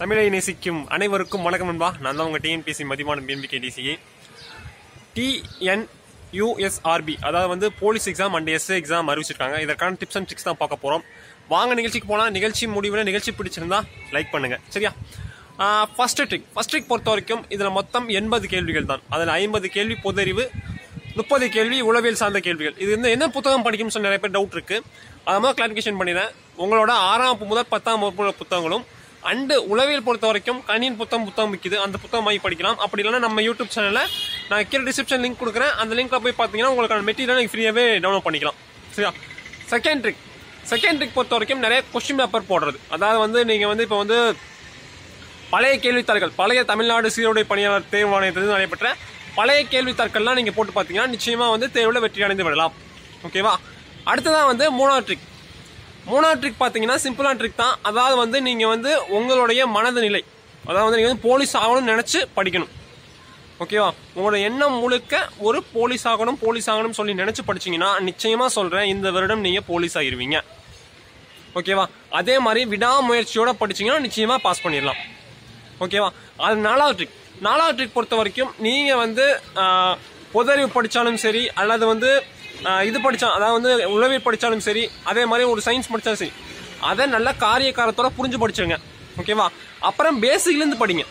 தமிழை நேசிக்கும் அனைவருக்கும் வணக்கம் நண்பா. நான் தான் உங்க TNPSC Mathimanam PMPK TCA TN USRB அதாவது வந்து police exam and SI exam அறிவிச்சிருக்காங்க. இதற்கான டிப்ஸ் அண்ட் ட்ரிக்ஸ் தான் பார்க்க போறோம். வாங்க நிகழ்ச்சிக்கு போனால் நிகழ்ச்சி முடிவில் நிகழ்ச்சி பிடிச்சிருந்தா லைக் பண்ணுங்க. சரியா? ஃபர்ஸ்ட் ட்ரிக் ஃபர்ஸ்ட் ட்ரிக் பொறுத்த வரைக்கும் இதில் மொத்தம் எண்பது கேள்விகள் தான். அதில் ஐம்பது கேள்வி பொதறிவு முப்பது கேள்வி உளவியல் சார்ந்த கேள்விகள். இது வந்து என்ன புத்தகம் படிக்கும்னு சொல்லி நிறைய பேர் டவுட் இருக்குது அதை மாதிரி கிளாரிஃபிகேஷன் பண்ணிடுறேன். உங்களோட ஆறாம் முதல் பத்தாம் வகுப்பு புத்தகங்களும் அண்டு உளவியல் பொறுத்த வரைக்கும் கணியின் புத்தகம் புத்தகம் விற்கிது அந்த புத்தகம் வாங்கி படிக்கலாம். அப்படி இல்லைன்னா நம்ம யூடியூப் சேனலில் நான் கீழே டிஸ்கிரிப்ஷன் லிங்க் கொடுக்குறேன். அந்த லிங்க்கில் போய் பார்த்தீங்கன்னா உங்களுக்கான மெட்டீரியல் நீங்கள் ஃப்ரீயாகவே டவுன்லோட் பண்ணிக்கலாம். சரியா? செகண்ட் ட்ரிக் செகண்ட் ட்ரிக் பொறுத்த வரைக்கும் நிறைய கொஸ்டின் பேப்பர் போடுறது. அதாவது வந்து நீங்கள் வந்து இப்போ வந்து பழைய கேள்வித்தாள்கள் பழைய தமிழ்நாடு சீருடை பணியாளர் தேர்வு ஆணையத்திலிருந்து நடைபெற்ற பழைய கேள்வித்தாள்கள்லாம் நீங்கள் போட்டு பார்த்தீங்கன்னா நிச்சயமாக வந்து தேர்வில் வெற்றி அடைந்து விடலாம். ஓகேவா அடுத்ததான் வந்து மூணாவது ட்ரிக் மூணாவது ட்ரிக் பார்த்தீங்கன்னா சிம்பிளான ட்ரிக் தான். அதாவது வந்து நீங்கள் வந்து உங்களுடைய மனது நிலை. அதாவது வந்து நீங்கள் வந்து போலீஸ் ஆகணும்னு நினச்சி படிக்கணும். ஓகேவா உங்களோட எண்ணம் முழுக்க ஒரு போலீஸ் ஆகணும் போலீஸ் ஆகணும்னு சொல்லி நினச்சி படிச்சீங்கன்னா நிச்சயமாக சொல்கிறேன் இந்த வருடம் நீங்கள் போலீஸ் ஆகிருவீங்க ஓகேவா அதே மாதிரி விடாமுயற்சியோட படிச்சீங்கன்னா நிச்சயமாக பாஸ் பண்ணிடலாம். ஓகேவா அது நாலாவது ட்ரிக் நாலாவது ட்ரிக் பொறுத்த வரைக்கும் நீங்கள் வந்து பொது பொதறிவு படித்தாலும் சரி அல்லது வந்து இது படித்தான் அதாவது வந்து உளவியல் படித்தாலும் சரி அதே மாதிரி ஒரு சயின்ஸ் படித்தாலும் சரி அதை நல்ல காரியக்காரத்தோட புரிஞ்சு படிச்சுங்க ஓகேவா அப்புறம் பேசிக்லேருந்து படிங்க.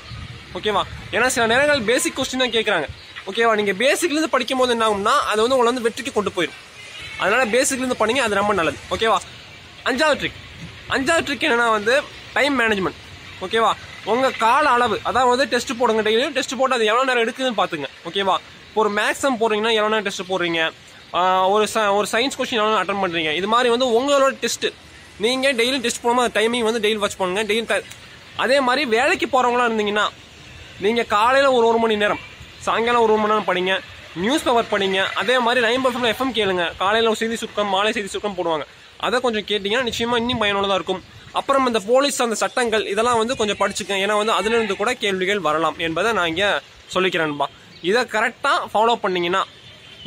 ஓகேவா ஏன்னா சில நேரங்கள் பேசிக் கொஸ்டின் தான் கேட்குறாங்க ஓகேவா நீங்கள் பேசிக்லேருந்து படிக்கும் போது என்ன ஆகும்னா அது வந்து உங்களை வந்து வெற்றிக்கு கொண்டு போயிடும். அதனால் பேசிக்லேருந்து படிங்க அது ரொம்ப நல்லது. ஓகேவா அஞ்சாவது ட்ரிக் அஞ்சாவது ட்ரிக் என்னென்னா வந்து டைம் மேனேஜ்மெண்ட் ஓகேவா உங்கள் கால அளவு அதாவது வந்து டெஸ்ட் போடுங்க டெய்லியும் டெஸ்ட் போட்டு அது எவ்வளோ நேரம் எடுக்குதுன்னு பார்த்துங்க. ஓகேவா இப்போ ஒரு மேக்ஸம் போடுறீங்கன்னா எவ்வளோ நேரம் டெஸ்ட் போடுறீங்க? ஒரு ச- ஒரு சயின்ஸ் கொஸ்டின் அட்டன் பண்ணுறீங்க இது மாதிரி வந்து உங்களோட டெஸ்ட்டு நீங்கள் டெய்லி டெஸ்ட் போகாமல் டைமிங் வந்து டெய்லி வாட்ச் பண்ணுங்கள் டெய்லி அதே மாதிரி வேலைக்கு போகிறவங்களாம் இருந்தீங்கன்னா நீங்கள் காலையில் ஒரு ஒரு மணி நேரம் சாயங்காலம் ஒரு ஒரு மணி நேரம் படிங்க. நியூஸ் பேப்பர் படிங்க. அதே மாதிரி நைன் பர்ஃபம் எஃப்எம் கேளுங்க. காலையில் ஒரு செய்தி சுருக்கம் மாலை செய்தி சுருக்கம் போடுவாங்க. அதை கொஞ்சம் கேட்டிங்கன்னா நிச்சயமாக இன்னும் பயனுள்ளதாக இருக்கும். அப்புறம் இந்த போலீஸ் அந்த சட்டங்கள் இதெல்லாம் வந்து கொஞ்சம் படிச்சுக்க ஏன்னா வந்து அதுலேருந்து கூட கேள்விகள் வரலாம் என்பதை நான் இங்கே சொல்லிக்கிறேன்பா இதை கரெக்டாக ஃபாலோ பண்ணிங்கன்னா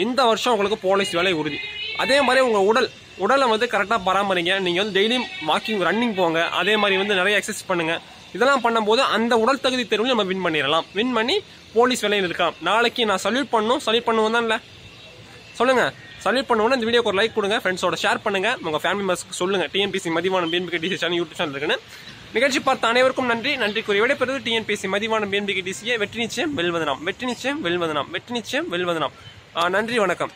இந்த வருஷம் உங்களுக்கு போலீஸ் வேலை உறுதி. அதே மாதிரி உங்கள் உடல் உடலை வந்து கரெக்டாக பராமரிங்க. நீங்கள் வந்து டெய்லியும் வாக்கிங் ரன்னிங் போங்க. அதே மாதிரி வந்து நிறைய எக்ஸசைஸ் பண்ணுங்கள் இதெல்லாம் பண்ணும்போது அந்த உடல் தகுதி தேர்வில் நம்ம வின் பண்ணிடலாம். வின் பண்ணி போலீஸ் வேலையில் இருக்கலாம். நாளைக்கு நான் சல்யூட் பண்ணணும். சல்யூட் பண்ணுவோம் இல்லை சொல்லுங்கள் சல்யூட் பண்ணுவோம் இந்த வீடியோக்கு ஒரு லைக் கொடுங்க. ஃப்ரெண்ட்ஸோட ஷேர் பண்ணுங்க. உங்கள் ஃபேமிலி மெம்பர்ஸ்க்கு சொல்லுங்க. TNPSC Mathivanam PNPK TC channel YouTube channel இருக்குன்னு. நிகழ்ச்சி பார்த்த அனைவருக்கும் நன்றி. நன்றி கூறி விடைபெறுவது டிஎன்பிசி மதிவான பிஎன்பிகே டிசியை வெற்றி நிச்சயம் வெல்வதனாம் வெற்றி நிச்சயம் வெல்வதனாம் வெற்றி நிச்சயம் வெல்வதனாம் நன்றி வணக்கம்.